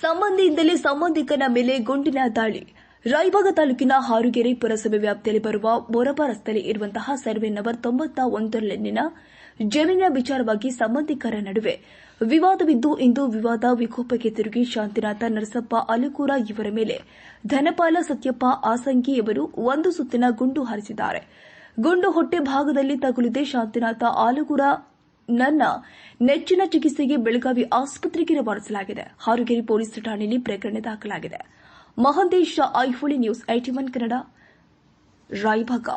ಸಂಬಂಧಿಯಿಂದಲೇ ಸಂಬಂಧಿಕನ ಮೇಲೆ ಗುಂಡಿನ ದಾಳಿ. ರಾಯಬಾಗ ತಾಲೂಕಿನ ಹಾರುಗೆರೆ ಪುರಸಭೆ ವ್ಯಾಪ್ತಿಯಲ್ಲಿ ಬರುವ ಮೊರಬ ರಸ್ತೆಯಲ್ಲಿ ಇರುವಂತಹ ಸರ್ವೆ ನಂಬರ್ ತೊಂಬತ್ತ ಒಂದರಲ್ಲಿನ ಜಮೀನಿನ ವಿಚಾರವಾಗಿ ಸಂಬಂಧಿಕರ ನಡುವೆ ವಿವಾದವಿದ್ದು ಇಂದು ವಿವಾದ ವಿಕೋಪಕ್ಕೆ ತಿರುಗಿ ಶಾಂತಿನಾಥ ನರಸಪ್ಪ ಅಲಕೂರ ಇವರ ಮೇಲೆ. ಧನಪಾಲ ಸತ್ಯಪ್ಪ ಆಸಂಗಿ ಇವರು ಒಂದು ಸುತ್ತಿನ ಗುಂಡು ಹಾರಿಸಿದ್ದಾರೆ. ಗುಂಡು ಹೊಟ್ಟೆ ಭಾಗದಲ್ಲಿ ತಗುಲಿದೆ ಶಾಂತಿನಾಥ ಆಲಗೂರ ನನ್ನ ನೆಚ್ಚಿನ ಚಿಕಿತ್ಸೆಗೆ ಬೆಳಗಾವಿ ಆಸ್ಪತ್ರೆಗೆ ರವಾನಿಸಲಾಗಿದೆ. ಹಾರುಗೇರಿ ಪೊಲೀಸ್ ಠಾಣೆಯಲ್ಲಿ ಪ್ರಕರಣ ದಾಖಲಾಗಿದೆ. ಮಹಂತೇಶ ಐಹೊಳಿ ನ್ಯೂಸ್ ಏಟಿ ಒನ್ ಕನ್ನಡ, ರಾಯಭಾಗ.